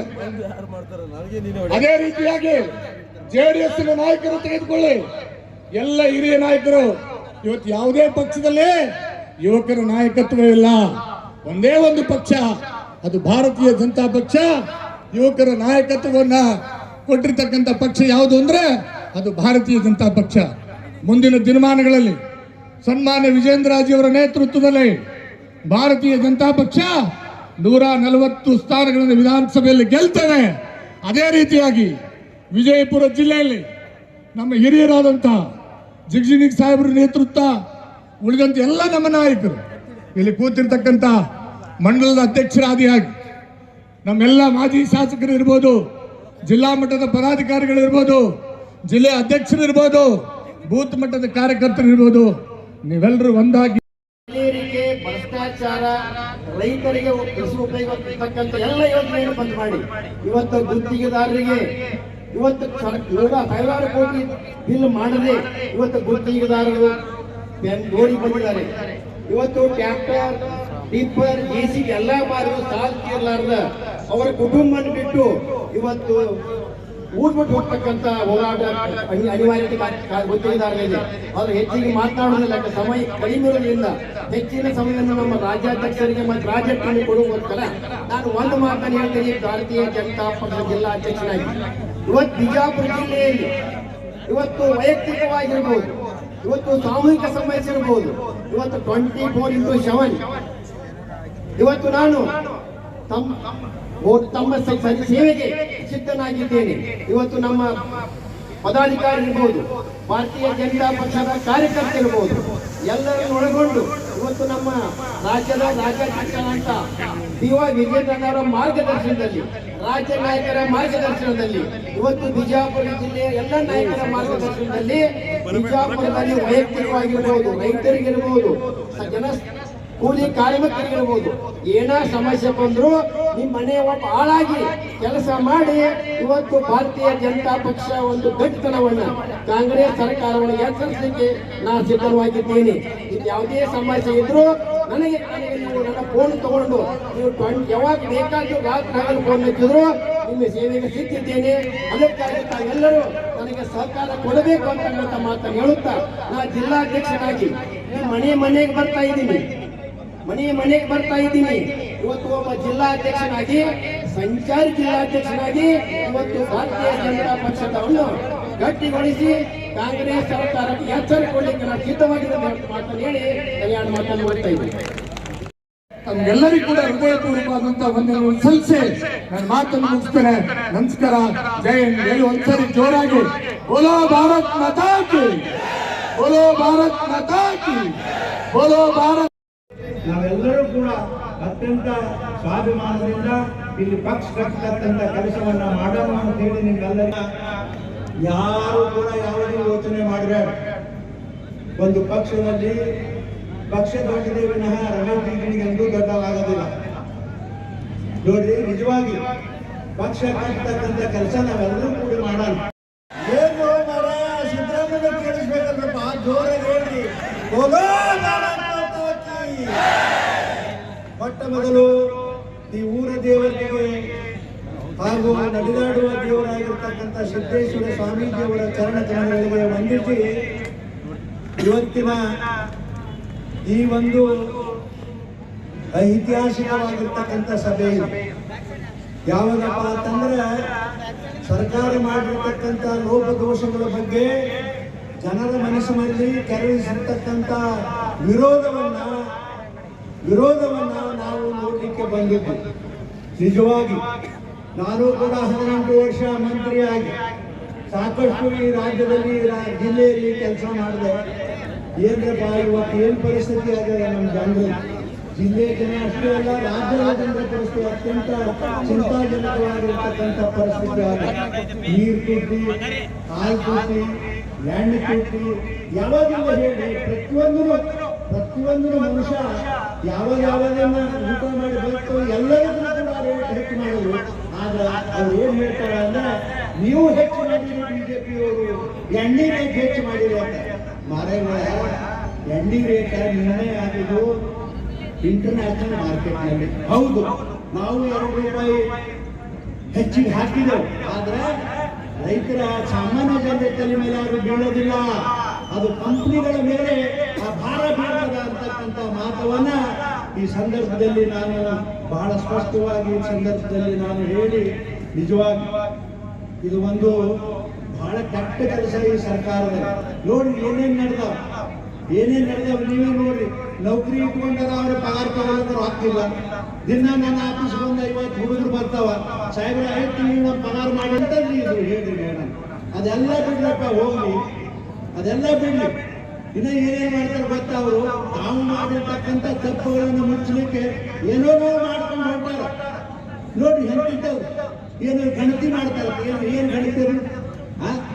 ಅದೇ ರೀತಿಯಾಗಿ ಜೆಡಿಎಸ್ ನಾಯಕರು ತೆಗೆದುಕೊಳ್ಳಿ. ಎಲ್ಲ ಹಿರಿಯ ನಾಯಕರು, ಇವತ್ತು ಯಾವುದೇ ಪಕ್ಷದಲ್ಲಿ ಯುವಕರ ನಾಯಕತ್ವ ಇಲ್ಲ. ಒಂದೇ ಒಂದು ಪಕ್ಷ, ಅದು ಭಾರತೀಯ ಜನತಾ ಪಕ್ಷ. ಯುವಕರ ನಾಯಕತ್ವವನ್ನ ಕೊಟ್ಟಿರ್ತಕ್ಕಂಥ ಪಕ್ಷ ಯಾವುದು ಅಂದ್ರೆ ಅದು ಭಾರತೀಯ ಜನತಾ ಪಕ್ಷ. ಮುಂದಿನ ದಿನಮಾನಗಳಲ್ಲಿ ಸನ್ಮಾನ್ಯ ವಿಜೇಂದ್ರಜಿಯವರ ನೇತೃತ್ವದಲ್ಲಿ ಭಾರತೀಯ ಜನತಾ ಪಕ್ಷ ನೂರ ನಲವತ್ತು ಸ್ಥಾನಗಳನ್ನು ವಿಧಾನಸಭೆಯಲ್ಲಿ ಗೆಲ್ತೇವೆ. ಅದೇ ರೀತಿಯಾಗಿ ವಿಜಯಪುರ ಜಿಲ್ಲೆಯಲ್ಲಿ ನಮ್ಮ ಹಿರಿಯರಾದಂಥ ಜಿಗ್ಜಿನಿಗ್ ಸಾಹೇಬ್ರ ನೇತೃತ್ವ ಉಳಿದಂತ ಎಲ್ಲ ನಮ್ಮ ನಾಯಕರು, ಇಲ್ಲಿ ಕೂತಿರ್ತಕ್ಕಂಥ ಮಂಡಲದ ಅಧ್ಯಕ್ಷರಾದಿಯಾಗಿ ನಮ್ಮೆಲ್ಲ ಮಾಜಿ ಶಾಸಕರು ಇರ್ಬೋದು ಜಿಲ್ಲಾ ಮಟ್ಟದ ಪದಾಧಿಕಾರಿಗಳು ಇರ್ಬೋದು ಜಿಲ್ಲೆ ಅಧ್ಯಕ್ಷರು ಇರ್ಬೋದು ಬೂತ್ ಮಟ್ಟದ ಕಾರ್ಯಕರ್ತರು ಇರ್ಬೋದು ನೀವೆಲ್ಲರೂ ಒಂದಾಗಿ ಭ್ರಷ್ಟಾಚಾರ ರೈತರಿಗೆ ಎಲ್ಲ ಯೋಜನೆಯನ್ನು ಬಂದ್ ಮಾಡಿ. ಇವತ್ತು ಗುತ್ತಿಗೆದಾರರಿಗೆ ಇವತ್ತು ನೂರ ಸಾವಿರಾರು ಕೋಟಿ ಬಿಲ್ ಮಾಡದೆ ಇವತ್ತು ಗುತ್ತಿಗೆದಾರರು ನೋಡಿ ಬಂದಿದ್ದಾರೆ. ಇವತ್ತು ಟ್ರ್ಯಾಕ್ಟರ್ ಟಿಪ್ಪರ್ ಜೆಸಿ ಎಲ್ಲ ಮಾರು ಸಾಲ ಅವರ ಕುಟುಂಬ ಬಿಟ್ಟು ಇವತ್ತು ಊರ್ ಬಿಟ್ಟು ಹೋಗ್ತಕ್ಕಂತ ಹೋರಾಟ ಅನಿ- ಅನಿವಾರ್ಯತೆ ಗೊತ್ತಿದ್ದಾರಲ್ಲಿದೆ ಆದ್ರೆ ಹೆಚ್ಚಿಗೆ ಮಾತನಾಡುವುದಿಲ್ಲ ಸಮಯ ಕಡಿಮೆ ಇರೋದ್ರಿಂದ ಹೆಚ್ಚಿನ ಸಮಯವನ್ನು ನಮ್ಮ ರಾಜ್ಯಾಧ್ಯಕ್ಷರಿಗೆ ಮತ್ತು ರಾಜ್ಯಕ್ಕೆ ಕೊಡುವುದಕ್ಕೋಸ್ಕರ ನಾನು ಒಂದು ಮಾತನ್ನು ಹೇಳ್ತೀನಿ, ಭಾರತೀಯ ಜನತಾ ಪಕ್ಷದ ಜಿಲ್ಲಾ ಅಧ್ಯಕ್ಷನಾಗಿ. ಇವತ್ತು ಬಿಜಾಪುರ ಜಿಲ್ಲೆಯಲ್ಲಿ ಇವತ್ತು ವೈಯಕ್ತಿಕವಾಗಿರ್ಬೋದು, ಇವತ್ತು ಸಾಮೂಹಿಕ ಸಮಸ್ಯೆ ಇರ್ಬೋದು ಇವತ್ತು ಟ್ವೆಂಟಿ ಫೋರ್ ಇಂಟು ಸೆವೆನ್ ಇವತ್ತು ನಾನು ತಮ್ಮ ತಮ್ಮ ಸೇವೆಗೆ ಸಿದ್ಧನಾಗಿದ್ದೇನೆ. ಇವತ್ತು ನಮ್ಮ ಪದಾಧಿಕಾರಿ ಇರ್ಬೋದು, ಭಾರತೀಯ ಜನತಾ ಪಕ್ಷದ ಕಾರ್ಯಕರ್ತ ಇರ್ಬೋದು ಎಲ್ಲರನ್ನು ಒಳಗೊಂಡು ಇವತ್ತು ನಮ್ಮ ರಾಜ್ಯದ ರಾಜ್ಯಾಧ್ಯಕ್ಷರಾದಂತ ಅಂತ ವೈ ವಿಜಯೇಂದ್ರನವರ ಮಾರ್ಗದರ್ಶನದಲ್ಲಿ, ರಾಜ್ಯ ನಾಯಕರ ಮಾರ್ಗದರ್ಶನದಲ್ಲಿ, ಇವತ್ತು ಬಿಜಾಪುರ ಜಿಲ್ಲೆಯ ಎಲ್ಲ ನಾಯಕರ ಮಾರ್ಗದರ್ಶನದಲ್ಲಿ ಬಿಜಾಪುರದಲ್ಲಿ ವೈಯಕ್ತಿಕವಾಗಿರ್ಬೋದು, ರೈತರಿಗಿರ್ಬೋದು, ಜನ ಕೂಲಿ ಕಾರ್ಮಿಕರಿಗಿರ್ಬೋದು, ಏನ ಸಮಸ್ಯೆ ಬಂದ್ರು ನಿಮ್ಮ ಮನೆ ಒಬ್ಬ ಹಾಳಾಗಿ ಕೆಲಸ ಮಾಡಿ ಇವತ್ತು ಭಾರತೀಯ ಜನತಾ ಪಕ್ಷ ಒಂದು ಗಟ್ಟಿತನವನ್ನ ಕಾಂಗ್ರೆಸ್ ಸರ್ಕಾರವನ್ನು ಎಚ್ಚರಿಸಲಿಕ್ಕೆ ನಾನು ಸಿದ್ಧವಾಗಿದ್ದೇನೆ. ಇದು ಯಾವುದೇ ಸಮಸ್ಯೆ ಇದ್ರು ನನಗೆ ನೀವು ನನ್ನ ಫೋನ್ ತಗೊಂಡು ನೀವು ಟ್ವೆಂಟಿ ಯಾವಾಗ ಬೇಕಾದರೂ ರಾತ್ರಿ ಫೋನ್ ಹಚ್ಚಿದ್ರು ನಿಮ್ಮ ಸೇವೆಗೆ ಸಿಕ್ಕಿದ್ದೇನೆ. ಅದಕ್ಕಾಗಿ ತಾವೆಲ್ಲರೂ ನನಗೆ ಸಹಕಾರ ಕೊಡಬೇಕು ಅಂತ ಮಾತನ್ನು ಹೇಳುತ್ತಾ ನಾ ಜಿಲ್ಲಾಧ್ಯಕ್ಷನಾಗಿ ಮನೆ ಮನೆಗೆ ಬರ್ತಾ ಇದ್ದೀನಿ. ಮನೆ ಮನೆಗೆ ಬರ್ತಾ ಇದ್ದೀನಿ. ಇವತ್ತು ಒಬ್ಬ ಜಿಲ್ಲಾಧ್ಯಕ್ಷನಾಗಿ, ಸಂಚಾರಿ ಜಿಲ್ಲಾಧ್ಯಕ್ಷನಾಗಿ ಇವತ್ತು ಭಾರತೀಯ ಜನತಾ ಪಕ್ಷದವನ್ನು ಗಟ್ಟಿಗೊಳಿಸಿ ಕಾಂಗ್ರೆಸ್ ಸರ್ಕಾರಕ್ಕೆ ಎಚ್ಚರಿಕೊಳ್ಳಿಕ್ಕೆ ನಾನು ಸಿದ್ಧವಾಗಿದೆ ಅಂತ ಮಾತನ್ನು ಹೇಳಿ ಕಲ್ಯಾಣ ಮಾತನ್ನು ಮಾಡ್ತಾ ಇದ್ದೀನಿ. ತಮ್ಗೆಲ್ಲರಿಗೂ ಕೂಡ ಹೃದಯಪೂರ್ವಕವಾದಂತ ಒಂದು ಸಲ್ಲಿಸಿ ನನ್ನ ಮಾತನ್ನು ಮುಗಿಸ್ತೇನೆ. ನಮಸ್ಕಾರ. ಜೈ ಹಿಂದ್. ಹೇಳಿ ಒಂದ್ಸರಿ ಜೋರಾಗಿ. ಬೋಲೋ ಭಾರತ್ ಮಾತಾ ಕಿ ಬೋಲೋ ಭಾರತ್ ಮಾತಾ ಕಿ ಬೋಲೋ ಭಾರತ್. ನಾವೆಲ್ಲರೂ ಕೂಡ ಅತ್ಯಂತ ಸ್ವಾಭಿಮಾನದಿಂದ ಇಲ್ಲಿ ಪಕ್ಷ ಕಟ್ಟತಕ್ಕಂಥ ಕೆಲಸವನ್ನ ಮಾಡೋಣ ಅಂತ ಹೇಳಿ ನಿಮ್ಗೆಲ್ಲರ ಯಾರು ಕೂಡ ಯಾವುದೇ ಯೋಚನೆ ಮಾಡಿದ್ರೆ ಒಂದು ಪಕ್ಷದಲ್ಲಿ ಪಕ್ಷ ದೊಡ್ಡದೇ ವಿನಃ ರಮೇಶ್ ಜಿಗಣಿಗೆ ಎಂದೂ ದೊಡ್ಡವಾಗೋದಿಲ್ಲ ನೋಡ್ರಿ ನಿಜವಾಗಿ ಪಕ್ಷ ಕಟ್ಟತಕ್ಕಂಥ ಕೆಲಸ ನಾವೆಲ್ಲರೂ ಕೂಡ ಮಾಡೋಣ. ಏನು ಸಿದ್ದರಾಮಯ್ಯ ಕೇಳಿಸ್ಬೇಕಂದ್ರಪ್ಪ ಜೋರಾಗಿ ಹೇಳ್ರಿ. ಮೊಟ್ಟ ಮೊದಲು ಈ ಊರ ದೇವರಿಗೆ ಹಾಗೂ ನಡೆದಾಡುವ ದೇವರಾಗಿರ್ತಕ್ಕಂಥ ಸಿದ್ದೇಶ್ವರ ಸ್ವಾಮೀಜಿಯವರ ಚರಣ ಚರಣಗಳಿಗೆ ವಂದಿಸಿ ಇವತ್ತಿನ ಈ ಒಂದು ಐತಿಹಾಸಿಕವಾಗಿರ್ತಕ್ಕಂಥ ಸಭೆ. ಯಾವಾಗಪ್ಪ ಅಂತಂದ್ರೆ ಸರ್ಕಾರ ಮಾಡಿರ್ತಕ್ಕಂಥ ಲೋಪದೋಷಗಳ ಬಗ್ಗೆ ಜನರ ಮನಸ್ಸಿನಲ್ಲಿ ಕೆರಳಿಸಿರ್ತಕ್ಕಂಥ ವಿರೋಧವನ್ನ ವಿರೋಧವನ್ನ ನಾವು ನೋಡಲಿಕ್ಕೆ ಬಂದಿದ್ದು ನಿಜವಾಗಿ ನಾನು ಕೂಡ ಹದಿನೆಂಟು ವರ್ಷ ಮಂತ್ರಿಯಾಗಿ ಸಾಕಷ್ಟು ಈ ರಾಜ್ಯದಲ್ಲಿ ಜಿಲ್ಲೆಯಲ್ಲಿ ಕೆಲಸ ಮಾಡಿದೆ. ಏನಪ್ಪ ಇವತ್ತು ಏನು ಪರಿಸ್ಥಿತಿ ಆಗಿದೆ ನಮ್ಮ ಜನರು? ಜಿಲ್ಲೆ ಜನ ಅಷ್ಟೇ ಅಲ್ಲ, ರಾಜ್ಯದ ಜನರ ಪರಿಸ್ಥಿತಿ ಅತ್ಯಂತ ಚಿಂತಾಜನಕವಾಗಿರ್ತಕ್ಕಂಥ ಪರಿಸ್ಥಿತಿ ಆಗಿದೆ. ನೀರು ತುಟ್ಟಿ ಹಾಲು ತುಟ್ಟಿ ಎಣ್ಣೆ ತುಟ್ಟಿ, ಯಾವಾಗಿಂದ ಹೇಳಿ ಪ್ರತಿಯೊಂದು ಪ್ರತಿಯೊಂದು ಮನುಷ್ಯ ಯಾವ ಯಾವಾಗ ಊಟ ಮಾಡಿ ಎಲ್ಲರಿಗೂ ಕೂಡ ರೇಟ್ ಹೆಚ್ಚು ಮಾಡಿದ್ರು ಆದ್ರೆ ಅವ್ರು ಏನ್ ಹೇಳ್ತಾರೆ ಅಂದ್ರೆ, ನೀವು ಹೆಚ್ಚು ಬಿಜೆಪಿ ಅವರು ಎಣ್ಣೆ ರೇಟ್ ಹೆಚ್ಚು ಮಾಡಿರಿ ಅಂತ. ಮಾರ ಎಣ್ಣೆ ರೇಟ್ ನಿರ್ಣಯ ಆಗಿದ್ದು ಇಂಟರ್ನ್ಯಾಷನಲ್ ಮಾರ್ಕೆಟ್ನಲ್ಲಿ ಹೌದು. ನಾವು ಎರಡು ರೂಪಾಯಿ ಹೆಚ್ಚಿಗೆ ಹಾಕಿದೆವು. ಆದ್ರೆ ರೈತರ ಸಾಮಾನ್ಯ ಜನರ ತಲೆ ಮೇಲೆ ಯಾರು ಬೀಳೋದಿಲ್ಲ. ಅದು ಕಂಪ್ನಿಗಳ ಮೇಲೆ ಆ ಭಾರ ಬೀಳದ ಅಂತಕ್ಕಂಥ ಮಾತವನ್ನ ಈ ಸಂದರ್ಭದಲ್ಲಿ ನಾನು ಬಹಳ ಸ್ಪಷ್ಟವಾಗಿ ಈ ಸಂದರ್ಭದಲ್ಲಿ ನಾನು ಹೇಳಿ, ನಿಜವಾಗಿ ಇದು ಒಂದು ಬಹಳ ಕೆಟ್ಟ ಕೆಲಸ ಈ ಸರ್ಕಾರದಲ್ಲಿ. ನೋಡಿ, ಏನೇನ್ ನಡೆದಾವ? ಏನೇನ್ ನಡೆದವ್ ನೀವೇ ನೋಡ್ರಿ ನೌಕರಿ ಇಟ್ಕೊಂಡಾಗ ಅವ್ರ ಪಗಾರ ತಗೊಳ್ಳೋದ್ರ ಆಗ್ತಿಲ್ಲ. ದಿನ ನನ್ನ ಆಫೀಸ್ ಬಂದ ಐವತ್ತು ಹುಡುಗರು ಬರ್ತಾವ. ಸಾಹೇಬ್ರ ಐದು ನೀವು ಪಗಾರ ಮಾಡಿ ಅಂತ ಇದು ಮೇಡಮ್. ಅದೆಲ್ಲ ಬಿಡ್ಲಪ್ಪ, ಹೋಗಿ. ಅದೆಲ್ಲ ಬಿಡ್ಲಿ. ಇನ್ನ ಏನೇನ್ ಮಾಡ್ತಾರೆ ಗೊತ್ತಾ ಅವರು? ತಾವು ಮಾಡಿರ್ತಕ್ಕಂಥ ತಪ್ಪುಗಳನ್ನು ಮುಚ್ಚಲಿಕ್ಕೆ ಏನೋ ಮಾಡ್ಕೊಂಡು ಹೊರಟಾರ ನೋಡಿ ಹೆಂಗಿದ್ದವು ಏನು ಗಣತಿ ಮಾಡ್ತಾರ. ಏನು, ಏನ್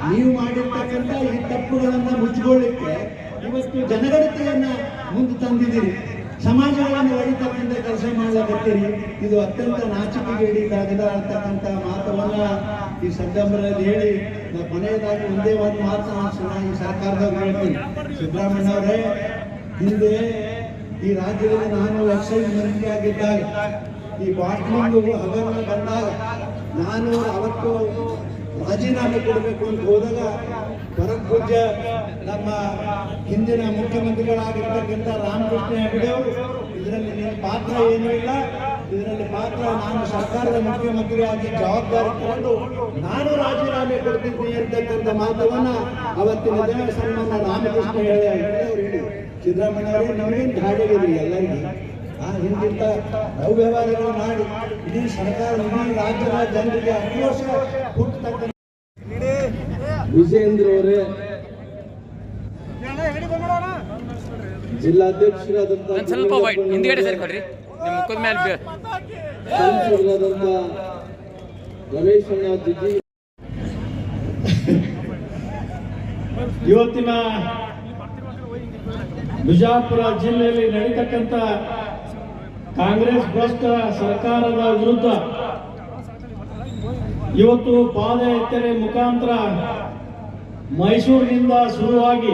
ನೀವು ಮಾಡಿರ್ತಕ್ಕಂಥ ಈ ತಪ್ಪುಗಳನ್ನ ಮುಚ್ಚಿಕೊಳ್ಳಿಕ್ಕೆ ಇವತ್ತು ಜನಗಣತಿಯನ್ನ ಮುಂದೆ ತಂದಿದ್ದೀರಿ. ಸಮಾಜಗಳನ್ನು ಒಡಿತಕ್ಕಂಥ ಕೆಲಸ ಮಾಡಲಾಗತ್ತೀರಿ ಇದು ಅತ್ಯಂತ ನಾಚಿಕೆಗೇಡಿದಾಗದ ಅಂತಕ್ಕಂಥ ಮಾತವನ್ನ ಈ ಸಂಗಮದಲ್ಲಿ ಹೇಳಿ ಕೊನೆಯದಾಗಿ ಒಂದೇ ಒಂದು ಮಾತು ನಾನು ಈ ಸರ್ಕಾರದವ್ರು ಹೇಳ್ತೀನಿ. ಸಿದ್ದರಾಮಯ್ಯ ಅವರೇ, ಹಿಂದೆ ಈ ರಾಜ್ಯದಲ್ಲಿ ನಾನು ಎಕ್ಸೈಸ್ ಮಂತ್ರಿ ಆಗಿದ್ದಾಗ, ಈ ಬಾಟ್ಲಿಂಗ್ ಹಗರಣ ಬಂದಾಗ ನಾನು ಅವತ್ತು ರಾಜೀನಾಮೆ ಕೊಡಬೇಕು ಅಂತ ಹೋದಾಗ ಪರಪೂಜ್ಯ ನಮ್ಮ ಹಿಂದಿನ ಮುಖ್ಯಮಂತ್ರಿಗಳಾಗಿರ್ತಕ್ಕಂಥ ರಾಮಕೃಷ್ಣ ಹೆಗಡೆ ಅವರು, ಇದರಲ್ಲಿ ಪಾತ್ರ ಏನೂ ಇಲ್ಲ. ಇದರಲ್ಲಿ ಮಾತ್ರ ನಾನು ಸರ್ಕಾರದ ಮುಖ್ಯಮಂತ್ರಿಯಾಗಿ ಜವಾಬ್ದಾರಿ ತಗೊಂಡು ನಾನು ರಾಜೀನಾಮೆ ಕೊಡ್ತಿದ್ದೀನಿ ಅಂತಕ್ಕಂಥ ಮಾತವನ್ನ ಅವತ್ತಿನ ದಿನ ಸನ್ಮಾನ ರಾಮಕೃಷ್ಣ ಹೇಳಿ ಸಿದ್ದರಾಮಯ್ಯ ಅವರು ನಮಗೇನು ಗಾಡಿಗಿದ್ರಿ ಎಲ್ಲರಿಗೂ ಆ ಹಿಂದಿಂತ ಅವ್ಯವಹಾರಗಳು ಮಾಡಿ ಇಡೀ ಸರ್ಕಾರ ಇಡೀ ರಾಜ್ಯದ ಜನರಿಗೆ ಆಕ್ರೋಶ ಹುಟ್ಟತಕ್ಕಂಥ ವಿಜೇಂದ್ರ ಅವರೇ ಜಿಲ್ಲಾಧ್ಯಕ್ಷರಾದಂತಹ ಸ್ವಲ್ಪ ವೈಟ್ ಹಿಂದ್ಗಡೆ ಸೇರ್ಕೊಡ್ರಿ ನಿಮ್ಮ ಮುಖದ ಮೇಲೆ ಇವತ್ತಿನ ಬಿಜಾಪುರ ಜಿಲ್ಲೆಯಲ್ಲಿ ನಡೀತಕ್ಕಂಥ ಕಾಂಗ್ರೆಸ್ ಭ್ರಷ್ಟ ಸರ್ಕಾರದ ವಿರುದ್ಧ ಇವತ್ತು ಪಾದಯಾತ್ರೆ ಮುಖಾಂತರ ಮೈಸೂರಿನಿಂದ ಶುರುವಾಗಿ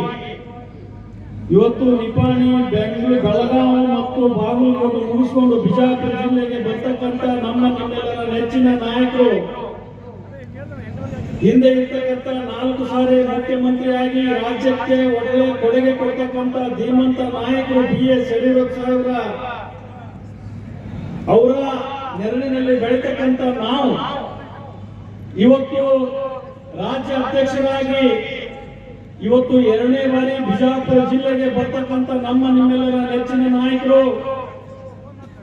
ಇವತ್ತು ನಿಪಾಣಿ, ಬೆಂಗಳೂರು, ಬೆಳಗಾವಿ ಮತ್ತು ಬಾಗಲಕೋಟೆ ಮುಗಿಸ್ಕೊಂಡು ಬಿಜಾಪುರ ಜಿಲ್ಲೆಗೆ ಬರ್ತಕ್ಕಂಥ ನಮ್ಮ ನಿಮ್ಮೆಲ್ಲರ ನೆಚ್ಚಿನ ನಾಯಕರು. ಹಿಂದೆ ಇರ್ತಕ್ಕಂಥ ನಾಲ್ಕು ಸಾರಿ ಮುಖ್ಯಮಂತ್ರಿಯಾಗಿ ರಾಜ್ಯಕ್ಕೆ ಒಳ್ಳೆ ಕೊಡುಗೆ ಕೊಡ್ತಕ್ಕಂಥ ಧೀಮಂತ ನಾಯಕರು ಬಿ ಎಸ್ ಯಡಿಯೂರಪ್ಪ ಸಾಹೇಬ್ರ. ಅವರ ನೆರಳಿನಲ್ಲಿ ಬೆಳೀತಕ್ಕಂಥ ನಾವು ಇವತ್ತು ರಾಜ್ಯ ಅಧ್ಯಕ್ಷರಾಗಿ ಇವತ್ತು ಎರಡನೇ ಬಾರಿ ಬಿಜಾಪುರ ಜಿಲ್ಲೆಗೆ ಬರ್ತಕ್ಕಂಥ ನಮ್ಮ ನಿಮ್ಮೆಲ್ಲರ ನೆಚ್ಚಿನ ನಾಯಕರು.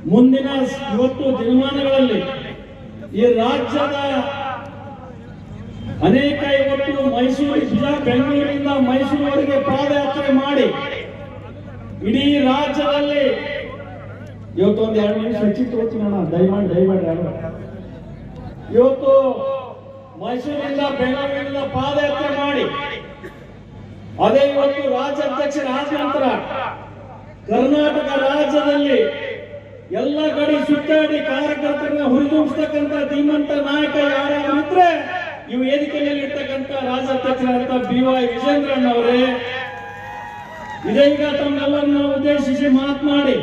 ಮುಂದಿನ ಇವತ್ತು ದಿನಮಾನಗಳಲ್ಲಿ ಈ ರಾಜ್ಯದ ಅನೇಕ ಇವತ್ತು ಮೈಸೂರು ಬೆಂಗಳೂರಿನಿಂದ ಮೈಸೂರುವರೆಗೆ ಪಾದಯಾತ್ರೆ ಮಾಡಿ ಇಡೀ ರಾಜ್ಯದಲ್ಲಿ ಇವತ್ತು ಒಂದು ಎರಡು ನಿಮಿಷ ಹೆಚ್ಚಿತ್ತು ಅಣ್ಣ ದಯಮಾಡಿ ದಯಮಾಡಿ ಇವತ್ತು ಮೈಸೂರಿನಿಂದ ಬೆಂಗಳೂರಿನಿಂದ ಪಾದಯಾತ್ರೆ ಮಾಡಿ ಅದೇ ಇವತ್ತು ರಾಜ್ಯಾಧ್ಯಕ್ಷರಾದ ನಂತರ ಕರ್ನಾಟಕ ರಾಜ್ಯದಲ್ಲಿ ಎಲ್ಲ ಕಡೆ ಸುತ್ತಾಡಿ ಕಾರ್ಯಕರ್ತರನ್ನ ಹುರಿದುಂಬಿಸ್ತಕ್ಕಂಥ ಧೀಮಂತ ನಾಯಕ ಯಾರ್ಯಾರು ಇದ್ರೆ ಇವು ವೇದಿಕೆಯಲ್ಲಿ ಇರ್ತಕ್ಕಂಥ ರಾಜ್ಯಾಧ್ಯಕ್ಷರಾದಂಥ ಬಿ ವೈ ವಿಜೇಂದ್ರಣ್ಣ ಅವರೇ. ಇದೀಗ ತಮ್ಮೆಲ್ಲರನ್ನ ಉದ್ದೇಶಿಸಿ ಮಾತನಾಡಿ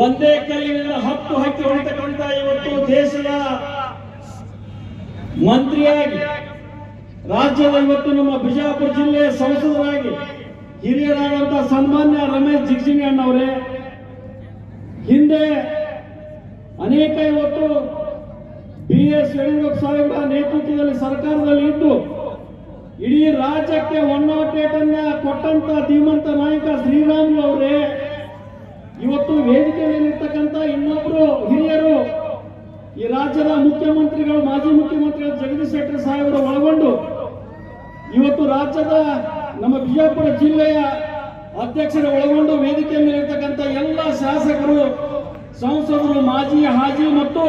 ಒಂದೇ ಕಲ್ಲಿನಿಂದ ಹತ್ತು ಹಕ್ಕಿ ಹೊಡಿತಕ್ಕಂಥ ಇವತ್ತು ದೇಶದ ಮಂತ್ರಿಯಾಗಿ ರಾಜ್ಯದ ಇವತ್ತು ನಮ್ಮ ಬಿಜಾಪುರ ಜಿಲ್ಲೆಯ ಸಂಸದರಾಗಿ ಹಿರಿಯರಾದಂತಹ ಸನ್ಮಾನ್ಯ ರಮೇಶ್ ಜಿಗಜಿಂಗಣ್ಣ ಅವರೇ ಹಿಂದೆ ಅನೇಕ ಇವತ್ತು ಬಿ ಎಸ್ ಯಡಿಯೂರಪ್ಪ ಸಾಹೇಬರ ನೇತೃತ್ವದಲ್ಲಿ ಸರ್ಕಾರದಲ್ಲಿ ಇದ್ದು, ಇಡೀ ರಾಜ್ಯಕ್ಕೆ ಒನ್ ನಾಟ್ ಏಟ್ ಅನ್ನ ಕೊಟ್ಟಂತ ಧೀಮಂತ ನಾಯಕ ಶ್ರೀರಾಮುಲು ಅವರೇ. ಇವತ್ತು ವೇದಿಕೆಯಲ್ಲಿರ್ತಕ್ಕಂಥ ಇನ್ನೊಬ್ರು ಹಿರಿಯರು ಈ ರಾಜ್ಯದ ಮುಖ್ಯಮಂತ್ರಿಗಳು, ಮಾಜಿ ಮುಖ್ಯಮಂತ್ರಿಗಳು ಜಗದೀಶ್ ಶೆಟ್ಟರ್ ಸಾಹೇಬರು ಒಳಗೊಂಡು ಇವತ್ತು ರಾಜ್ಯದ ನಮ್ಮ ಬಿಜಾಪುರ ಜಿಲ್ಲೆಯ ಅಧ್ಯಕ್ಷರ ಒಳಗೊಂಡು ವೇದಿಕೆ ಮೇಲಿರ್ತಕ್ಕಂಥ ಎಲ್ಲ ಶಾಸಕರು, ಸಂಸದರು, ಮಾಜಿ ಹಾಜಿ ಮತ್ತು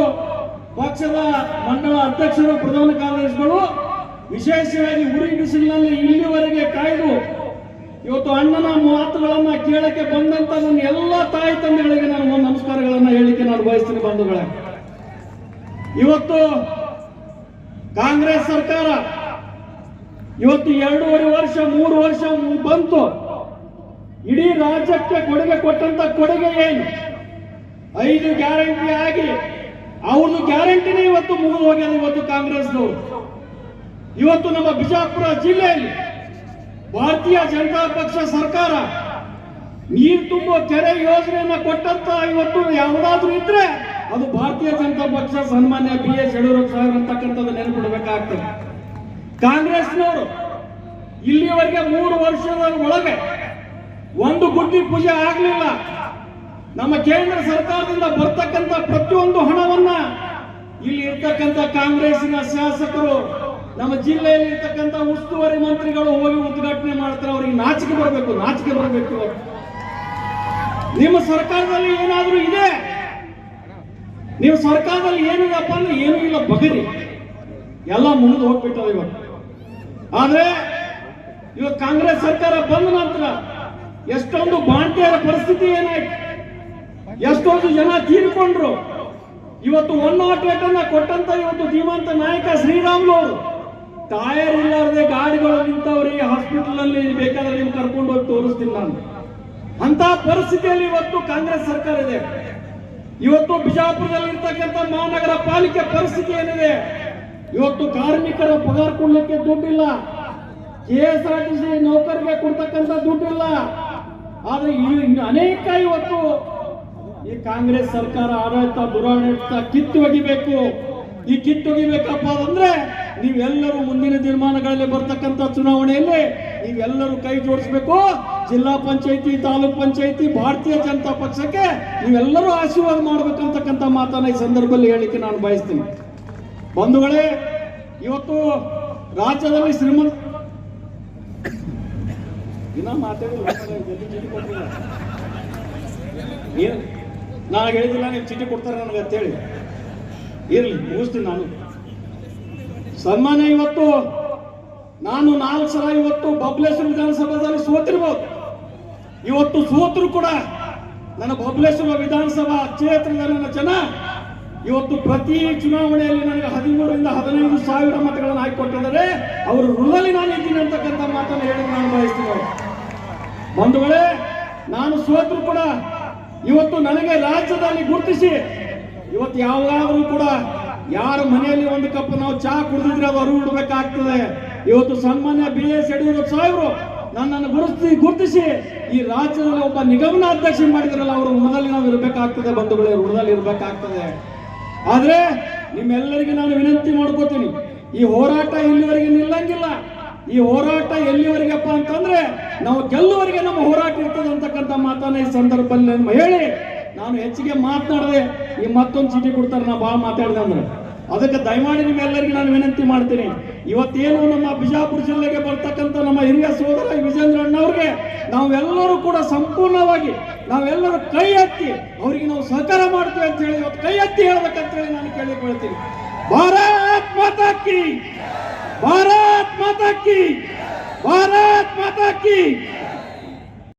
ಪಕ್ಷದ ಮಂಡಳ ಅಧ್ಯಕ್ಷರು, ಪ್ರಧಾನ ಕಾರ್ಯದರ್ಶಿಗಳು ವಿಶೇಷವಾಗಿ ಉರಿ ಬಿಸಿಲಿನಲ್ಲಿ ಇಲ್ಲಿವರೆಗೆ ಕಾಯ್ದು ಇವತ್ತು ಅಣ್ಣನ ಮಾತುಗಳನ್ನ ಕೇಳಕ್ಕೆ ಬಂದಂತ ನನ್ನ ಎಲ್ಲ ತಾಯಿ ತಂದೆಗಳಿಗೆ ನಾನು ಒಂದು ನಮಸ್ಕಾರಗಳನ್ನ ಹೇಳಿಕೆ ನಾನು ಬಯಸ್ತೀನಿ, ಬಂಧುಗಳೇ. ಇವತ್ತು ಕಾಂಗ್ರೆಸ್ ಸರ್ಕಾರ ಇವತ್ತು ಎರಡೂವರೆ ವರ್ಷ, ಮೂರು ವರ್ಷ ಬಂತು. ಇಡೀ ರಾಜ್ಯಕ್ಕೆ ಕೊಡುಗೆ ಕೊಟ್ಟಂತ ಕೊಡುಗೆ ಏನು? ಐದು ಗ್ಯಾರಂಟಿ ಆಗಿ, ಅವ್ರದ್ದು ಗ್ಯಾರಂಟಿನೇ ಇವತ್ತು ಮುಗಿದು ಹೋಗ್ಯದ ಇವತ್ತು ಕಾಂಗ್ರೆಸ್ದು. ಇವತ್ತು ನಮ್ಮ ಬಿಜಾಪುರ ಜಿಲ್ಲೆಯಲ್ಲಿ ಭಾರತೀಯ ಜನತಾ ಪಕ್ಷ ಸರ್ಕಾರ ನೀರು ತುಂಬೋ ಕೆರೆ ಯೋಜನೆಯನ್ನ ಕೊಟ್ಟಂತ ಇವತ್ತು ಯಾವುದಾದ್ರೂ ಇದ್ರೆ ಅದು ಭಾರತೀಯ ಜನತಾ ಪಕ್ಷ ಸನ್ಮಾನ್ಯ ಬಿ ಎಸ್ ಯಡಿಯೂರಪ್ಪ ಸಾಹೇಬ್ ಅಂತಕ್ಕಂಥದ್ದು ನೆನಪಿಡಬೇಕಾಗ್ತದೆ. ಕಾಂಗ್ರೆಸ್ನವರು ಇಲ್ಲಿವರೆಗೆ ಮೂರು ವರ್ಷದ ಒಳಗೆ ಒಂದು ಗುಡ್ಡಿ ಪೂಜೆ ಆಗಲಿಲ್ಲ. ನಮ್ಮ ಕೇಂದ್ರ ಸರ್ಕಾರದಿಂದ ಬರ್ತಕ್ಕಂಥ ಪ್ರತಿಯೊಂದು ಹಣವನ್ನ ಇಲ್ಲಿ ಇರ್ತಕ್ಕಂಥ ಕಾಂಗ್ರೆಸ್ನ ಶಾಸಕರು, ನಮ್ಮ ಜಿಲ್ಲೆಯಲ್ಲಿ ಇರ್ತಕ್ಕಂಥ ಉಸ್ತುವಾರಿ ಮಂತ್ರಿಗಳು ಹೋಗಿ ಉದ್ಘಾಟನೆ ಮಾಡ್ತಾರೆ. ಅವ್ರಿಗೆ ನಾಚಿಕೆ ಬರಬೇಕು ನಾಚಿಕೆ ಬರಬೇಕು. ನಿಮ್ಮ ಸರ್ಕಾರದಲ್ಲಿ ಏನಾದರೂ ಇದೆ? ನೀವು ಸರ್ಕಾರದಲ್ಲಿ ಏನಿಲ್ಲಪ್ಪ ಅಂದ್ರೆ ಏನೂ ಇಲ್ಲ, ಬಗರಿ. ಎಲ್ಲ ಮುಗಿದು ಹೋಗ್ಬಿಟ್ಟದ ಇವತ್ತು ಆದ್ರೆ ಇವತ್ತು ಕಾಂಗ್ರೆಸ್ ಸರ್ಕಾರ ಬಂದ ನಂತರ ಎಷ್ಟೊಂದು ಬಾಂಟಿಯರ ಪರಿಸ್ಥಿತಿ ಏನಾಯ್ತು? ಎಷ್ಟೊಂದು ಜನ ತೀರ್ಕೊಂಡ್ರು? ಇವತ್ತು ಒನ್ ನಾಟ್ ಏಟ್ ಅನ್ನ ಕೊಟ್ಟಂತ ಇವತ್ತು ಧೀಮಂತ ನಾಯಕ ಶ್ರೀರಾಮ್ಲು ಅವರು. ಟಯರ್ ಇಲ್ಲಾರದೆ ಗಾಡಿಗಳು ನಿಂತವ್ರಿ ಹಾಸ್ಪಿಟಲ್ ಅಲ್ಲಿ ಬೇಕಾದ್ರೆ ನೀವು ಕರ್ಕೊಂಡು ಹೋಗಿ ತೋರಿಸ್ತೀನಿ ನಾನು. ಅಂತ ಪರಿಸ್ಥಿತಿಯಲ್ಲಿ ಇವತ್ತು ಕಾಂಗ್ರೆಸ್ ಸರ್ಕಾರ ಇದೆ. ಇವತ್ತು ಬಿಜಾಪುರದಲ್ಲಿ ಇರ್ತಕ್ಕಂಥ ಮಹಾನಗರ ಪಾಲಿಕೆ ಪರಿಸ್ಥಿತಿ ಏನಿದೆ? ಇವತ್ತು ಕಾರ್ಮಿಕರ ಪಗಾರ ಕೊಡ್ಲಿಕ್ಕೆ ದುಡ್ಡಿಲ್ಲ. K S R T C ನೌಕರಿಗೆ ಕೊಡ್ತಕ್ಕಂಥ ದುಡ್ಡಿಲ್ಲ. ಆದ್ರೆ ಅನೇಕ ಇವತ್ತು ಈ ಕಾಂಗ್ರೆಸ್ ಸರ್ಕಾರ ಆಡಳಿತ ದುರಾಡಳಿತ ಕಿತ್ತು ಒಗಿಬೇಕು. ಈ ಕಿತ್ತು ಒಗಿಬೇಕಪ್ಪ ಅಂದ್ರೆ ನೀವೆಲ್ಲರೂ ಮುಂದಿನ ದಿನಮಾನಗಳಲ್ಲಿ ಬರ್ತಕ್ಕಂಥ ಚುನಾವಣೆಯಲ್ಲಿ ನೀವೆಲ್ಲರೂ ಕೈ ಜೋಡಿಸ್ಬೇಕು. ಜಿಲ್ಲಾ ಪಂಚಾಯತಿ, ತಾಲೂಕ್ ಪಂಚಾಯತಿ, ಭಾರತೀಯ ಜನತಾ ಪಕ್ಷಕ್ಕೆ ನೀವೆಲ್ಲರೂ ಆಶೀರ್ವಾದ ಮಾಡ್ಬೇಕಂತಕ್ಕಂಥ ಮಾತನ್ನ ಈ ಸಂದರ್ಭದಲ್ಲಿ ಹೇಳಿಕೆ ನಾನು ಬಯಸ್ತೀನಿ. ಬಂಧುಗಳೇ, ಇವತ್ತು ರಾಜ್ಯದಲ್ಲಿ ಶ್ರೀಮಂತ ಇನ್ನ ಮಾತಾಡಿಲ್ಲ ನಾನು ಹೇಳಿದಿಲ್ಲ ನೀವು ಚೀಟಿ ಕೊಡ್ತಾರೆ ನನಗೆ ಅಂತೇಳಿ. ಇರ್ಲಿ, ಮುಗಿಸ್ತೀನಿ ನಾನು. ಸನ್ಮಾನ್ಯ ಇವತ್ತು, ನಾನು ನಾಲ್ಕು ಸಲ ಇವತ್ತು ಬಬ್ಲೇಶ್ವರ ವಿಧಾನಸಭಾದಲ್ಲಿ ಸೋತಿರ್ಬೋದು. ಇವತ್ತು ಸೋತರು ಕೂಡ ನನ್ನ ಬಬ್ಲೇಶ್ವರ ವಿಧಾನಸಭಾ ಕ್ಷೇತ್ರದ ನನ್ನ ಜನ ಇವತ್ತು ಪ್ರತಿ ಚುನಾವಣೆಯಲ್ಲಿ ನನಗೆ ಹದಿಮೂರರಿಂದ ಹದಿನೈದು ಸಾವಿರ ಮತಗಳನ್ನು ಹಾಕಿಕೊಟ್ಟಿದ್ದಾರೆ. ಅವರು ಋಣದಲ್ಲಿ ನಾನು ಇದ್ದೀನಿ ಅಂತಕ್ಕಂಥ ಮಾತನ್ನು ಹೇಳಿ ನಾನು ಬಯಸ್ತೀನಿ ಬಂಧುಗಳೇ, ನಾನು ಸೋತರು ಕೂಡ ಇವತ್ತು ನನಗೆ ರಾಜ್ಯದಲ್ಲಿ ಗುರುತಿಸಿ, ಇವತ್ತು ಯಾವಾಗಲೂ ಕೂಡ ಯಾರ ಮನೆಯಲ್ಲಿ ಒಂದು ಕಪ್ ನಾವು ಚಹಾ ಕುಡಿದಿದ್ರೆ ಅದು ಅರಿವು ಇಡಬೇಕಾಗ್ತದೆ ಇವತ್ತು ಸನ್ಮಾನ್ಯ ಬಿ ಎಸ್ ಯಡಿಯೂರಪ್ಪ ಸಾಹೇಬರು ನನ್ನನ್ನು ಗುರುತಿಸಿ ಗುರುತಿಸಿ ಈ ರಾಜ್ಯದಲ್ಲಿ ಒಬ್ಬ ನಿಗಮನ ಅಧ್ಯಕ್ಷ ಮಾಡಿದ್ರಲ್ಲ, ಅವರು ಋಣದಲ್ಲಿ ನಾವು ಇರಬೇಕಾಗ್ತದೆ ಬಂಧುಗಳೇ, ಋಣದಲ್ಲಿ ಇರಬೇಕಾಗ್ತದೆ. ಆದ್ರೆ ನಿಮ್ಮೆಲ್ಲರಿಗೆ ನಾನು ವಿನಂತಿ ಮಾಡ್ಕೋತೀನಿ, ಈ ಹೋರಾಟ ಇಲ್ಲಿವರೆಗೆ ನಿಲ್ಲಂಗಿಲ್ಲ. ಈ ಹೋರಾಟ ಎಲ್ಲಿವರೆಗಪ್ಪ ಅಂತಂದ್ರೆ ನಾವು ಗೆಲ್ಲುವರೆಗೆ ನಮ್ಮ ಹೋರಾಟ ಇರ್ತದೆ ಅಂತಕ್ಕಂಥ ಮಾತನ್ನ ಈ ಸಂದರ್ಭದಲ್ಲಿ ನಾನು ಹೇಳಿ. ನಾನು ಹೆಚ್ಚಿಗೆ ಮಾತನಾಡದೆ ಈ ಮತ್ತೊಂದು ಚೀಟಿ ಕೊಡ್ತಾರೆ, ನಾ ಭಾಳ ಮಾತಾಡಿದೆ ಅಂದ್ರೆ. ಅದಕ್ಕೆ ದಯಮಾಡಿ ನಿಮ್ಮೆಲ್ಲರಿಗೆ ನಾನು ವಿನಂತಿ ಮಾಡ್ತೀನಿ. ಇವತ್ತೇನು ನಮ್ಮ ಬಿಜಾಪುರ ಜಿಲ್ಲೆಗೆ ಬರ್ತಕ್ಕಂಥ ನಮ್ಮ ಹಿರಿಯ ಸೋದರ ವಿಜೇಂದ್ರ ಅಣ್ಣವ್ರಿಗೆ, ನಾವೆಲ್ಲರೂ ಕೂಡ ಸಂಪೂರ್ಣವಾಗಿ ನಾವೆಲ್ಲರೂ ಕೈ ಎತ್ತಿ ಅವರಿಗೆ ನಾವು ಸಹಕಾರ ಮಾಡ್ತೇವೆ ಅಂತ ಹೇಳಿ ಇವತ್ತು ಕೈ ಎತ್ತಿ ಹೇಳ್ಬೇಕಂತ ಹೇಳಿ ನಾನು ಕೇಳಿಕೊಳ್ತೀನಿ. ಭಾರತ್ ಮಾತಾಕಿ ಭಾರತ್ ಮಾತಾಕಿ ಭಾರತ್ ಮಾತಾ ಕಿ.